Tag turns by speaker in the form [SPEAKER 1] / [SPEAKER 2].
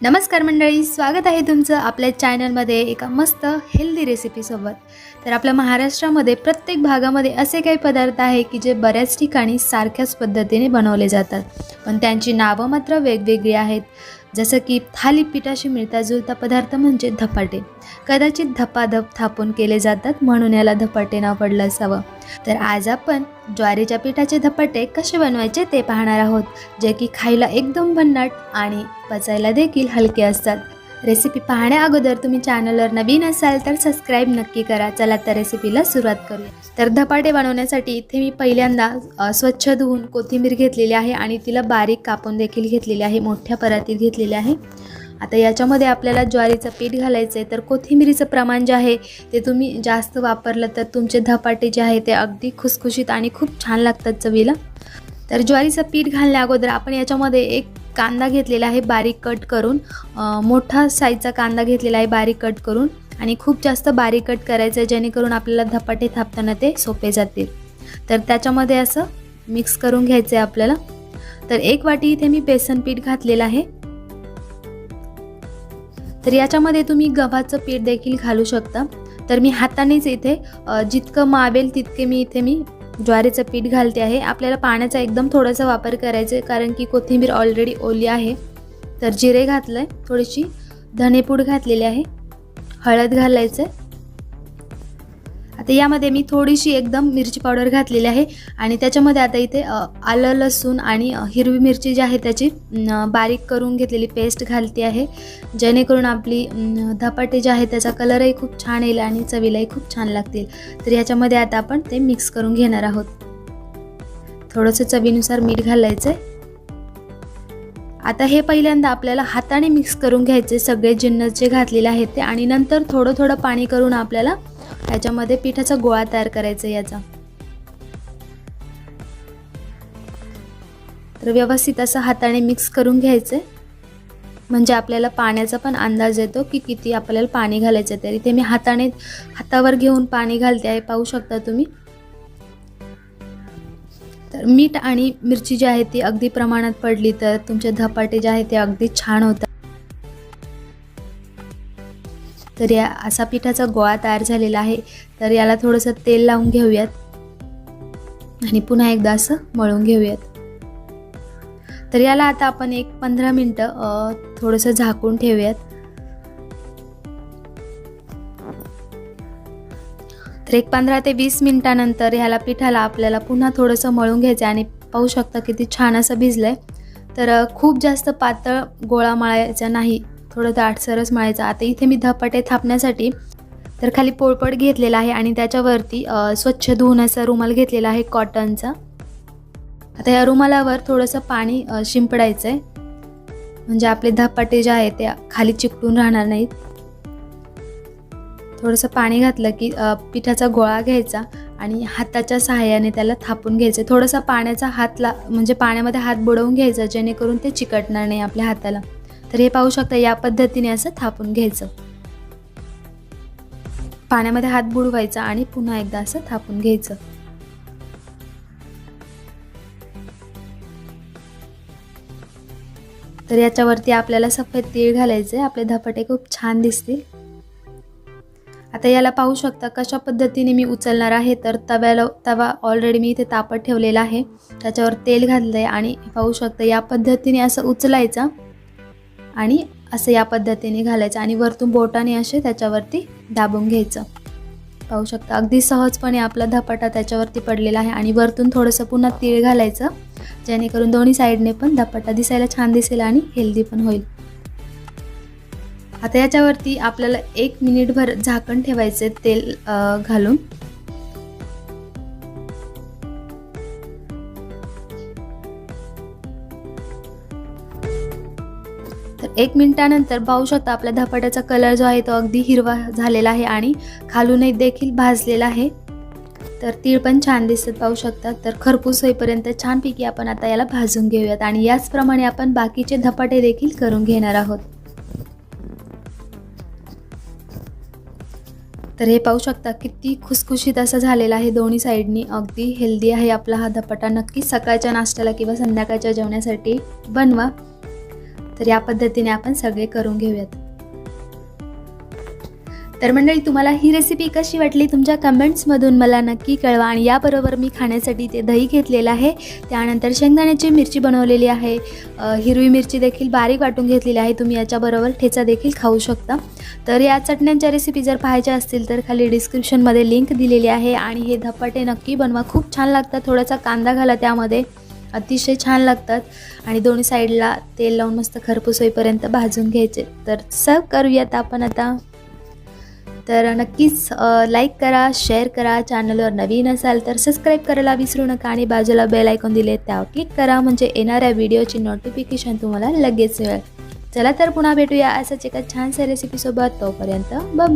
[SPEAKER 1] नमस्कार मंडळी स्वागत आहे तुमचं आपल्या चॅनलमध्ये एका मस्त हेल्दी रेसिपीसोबत तर आपल्या महाराष्ट्रामध्ये प्रत्येक भागामध्ये असे काही पदार्थ आहे की जे बऱ्याच ठिकाणी सारख्याच पद्धतीने बनवले जातात. पण त्यांची नावं मात्र वेगवेगळी आहेत. जसं की थालीपीठाशी मिळता जुळता पदार्थ म्हणजे धपाटे. कदाचित धपाधप थापून केले जातात म्हणून याला धपाटे नाव पडलं असावं. तर आज आपण ज्वारीच्या पिठाचे धपाटे कसे बनवायचे ते पाहणार आहोत जे की खायला एकदम भन्नाट आणि पचायला देखील हलके असतात. रेसिपी पाहण्या अगोदर तुम्ही चॅनलवर नवीन असाल तर सबस्क्राईब नक्की करा. चला तर रेसिपीला सुरुवात करूया. तर धपाटे बनवण्यासाठी इथे मी पहिल्यांदा स्वच्छ धुवून कोथिंबीर घेतलेली आहे आणि तिला बारीक कापून देखील घेतलेली आहे. मोठ्या परातीत घेतलेली आहे. आता याच्यामध्ये आपल्याला ज्वारीचं पीठ घालायचं आहे तर कोथिंबीरीचं प्रमाण जे आहे ते तुम्ही जास्त वापरलं तर तुमचे धपाटे जे आहे ते अगदी खुसखुशीत आणि खूप छान लागतात चवीला. तर ज्वारीचं पीठ घालण्या अगोदर आपण याच्यामध्ये एक कांदा घेतलेला आहे बारीक कट करून. मोठा साईजचा कांदा घेतलेला आहे बारीक कट करून. आणि खूप जास्त बारीक कट करायचं आहे जेणेकरून आपल्याला धपाटे थापताना ते सोपे जातील. तर त्याच्यामध्ये असं मिक्स करून घ्यायचं आहे आपल्याला. तर एक वाटी इथे मी बेसन पीठ घातलेलं आहे. तर याच्यामध्ये तुम्ही गव्हाचं पीठ देखील घालू शकता. तर मी हातानेच इथे जितकं मावेल तितके मी इथे मी ज्वारीचं पीठ घालते आहे. आपल्याला पाण्याचा एकदम थोडासा वापर करायचा आहे कारण की कोथिंबीर ऑलरेडी ओली आहे. तर जिरे घातलं आहे थोडीशी धनेपूड घातलेली आहे. हळद घालायचं आहे आता यामध्ये मी थोडीशी एकदम मिरची पावडर घातलेली आहे आणि त्याच्यामध्ये आता इथे आलं लसूण आणि हिरवी मिरची जी आहे त्याची बारीक करून घेतलेली पेस्ट घालते आहे. जेणेकरून आपली धपाटे जे आहे त्याचा कलरही खूप छान येईल आणि चवीलाही खूप छान लागतील. तर ह्याच्यामध्ये आता आपण ते मिक्स करून घेणार आहोत. थोडंसं चवीनुसार मीठ घालायचं आहे आता हे पहिल्यांदा आपल्याला हाताने मिक्स करून घ्यायचे सगळे जिन्नस जे घातलेले आहेत ते आणि नंतर थोडं थोडं पाणी करून आपल्याला त्याच्यामध्ये पिठाचा गोळा तयार करायचा याचा. तर व्यवस्थित असं हाताने मिक्स करून घ्यायचं म्हणजे आपल्याला पाण्याचा पण अंदाज येतो की किती आपल्याला पाणी घालायचं आहे. तर इथे मी हाताने हातावर घेऊन पाणी घालते आहे पाहू शकता तुम्ही. तर मीठ आणि मिरची जी आहे ती अगदी प्रमाणात पडली तर तुमचे धपाटे जे आहे ते अगदी छान होतात. तर या असा पिठाचा गोळा तयार झालेला आहे. तर याला थोडंसं तेल लावून घेऊयात. आणि पुन्हा एकदा असं मळून घेऊयात. तर याला आता आपण एक पंधरा मिनटं थोडंसं झाकून ठेवूयात. तर एक पंधरा ते वीस मिनिटानंतर ह्याला पिठाला आपल्याला पुन्हा थोडंसं मळून घ्यायचं आहे. आणि पाहू शकता किती छान असं भिजलं आहे तर खूप जास्त पातळ गोळा मळायचा नाही. थोडं दाटसरच मळायचं. आता इथे मी धपाटे थापण्यासाठी तर खाली पोळपट घेतलेला आहे आणि त्याच्यावरती स्वच्छ धुवून असा रुमाल घेतलेला आहे कॉटनचा. आता या रुमालावर थोडंसं पाणी शिंपडायचं आहे म्हणजे आपले धपाटे जे आहे ते खाली चिकटून राहणार नाहीत. थोडंसं पाणी घातलं की पिठाचा गोळा घ्यायचा आणि हाताच्या सहाय्याने त्याला थापून घ्यायचं. थोडासा पाण्याचा हात ला म्हणजे पाण्यामध्ये हात बुडवून घ्यायचा जेणेकरून ते चिकटणार नाही आपल्या हाताला. तर हे पाहू शकता या पद्धतीने असं थापून घ्यायचं. पाण्यामध्ये हात बुडवायचा आणि पुन्हा एकदा असं थापून घ्यायचं. तर याच्यावरती आपल्याला सफेद तीळ घालायचे आपले धपाटे खूप छान दिसतील. आता याला पाहू शकता कशा पद्धतीने मी उचलणार आहे. तर तव्याला तवा ऑलरेडी मी इथे तापत ठेवलेला आहे. त्याच्यावर तेल घातलं आहे आणि पाहू शकता या पद्धतीने असं उचलायचं. आणि असं या पद्धतीने घालायचं आणि वरतून बोटाने असे त्याच्यावरती दाबून घ्यायचं. पाहू शकता अगदी सहजपणे आपला धपाटा त्याच्यावरती पडलेला आहे आणि वरतून थोडंसं पुन्हा तीळ घालायचं जेणेकरून दोन्ही साईडने पण धपाटा दिसायला छान दिसेल आणि हेल्दी पण होईल. आता याच्यावरती आपल्याला एक मिनिटभर झाकण ठेवायचे तेल घालून. एक मिनिटानंतर पाहू शकता आपल्या धपाट्याचा कलर जो आहे तो अगदी हिरवा झालेला आहे आणि खालूनही देखील भाजलेला आहे. तर तीळ पण छान दिसत पाहू शकतात तर खरपूस होईपर्यंत छानपैकी आपण आता याला भाजून घेऊयात आणि याचप्रमाणे आपण बाकीचे धपाटे देखील करून घेणार आहोत. तर हे पाहू शकता किती खुसखुशीत असं झालेलं आहे दोन्ही साईडनी. अगदी हेल्दी आहे आपला हा धपाटा. नक्की सकाळच्या नाश्त्याला किंवा संध्याकाळच्या जेवण्यासाठी बनवा. तर या पद्धतीने आपण सगळे करून घेऊयात. तर मंडळी तुम्हाला ही रेसिपी कशी वाटली तुमच्या कमेंट्समधून मला नक्की कळवा आणि याबरोबर मी खाण्यासाठी ते दही घेतलेलं आहे. त्यानंतर शेंगदाण्याची मिरची बनवलेली आहे. हिरवी मिरची देखील बारीक वाटून घेतलेली आहे. तुम्ही याच्याबरोबर ठेचा देखील खाऊ शकता. तर या चटण्यांच्या रेसिपी जर पाहायच्या असतील तर खाली डिस्क्रिप्शनमध्ये लिंक दिलेली आहे आणि हे धपाटे नक्की बनवा. खूप छान लागतात. थोडासा कांदा घाला त्यामध्ये. अतिशय छान लागतात. आणि दोन्ही साईडला तेल लावून मस्त खरपूस होईपर्यंत भाजून घ्यायचे. तर सर्व करूयात आपण आता. तर नक्कीच लाईक करा शेअर करा. चॅनलवर नवीन असाल तर सबस्क्राईब करायला विसरू नका आणि बाजूला बेल ऐकून दिले त्यावर क्लिक करा. म्हणजे येणाऱ्या व्हिडिओची नोटिफिकेशन तुम्हाला लगेच मिळेल. चला तर पुन्हा भेटूया असंच एका छानशा रेसिपीसोबत तोपर्यंत बाय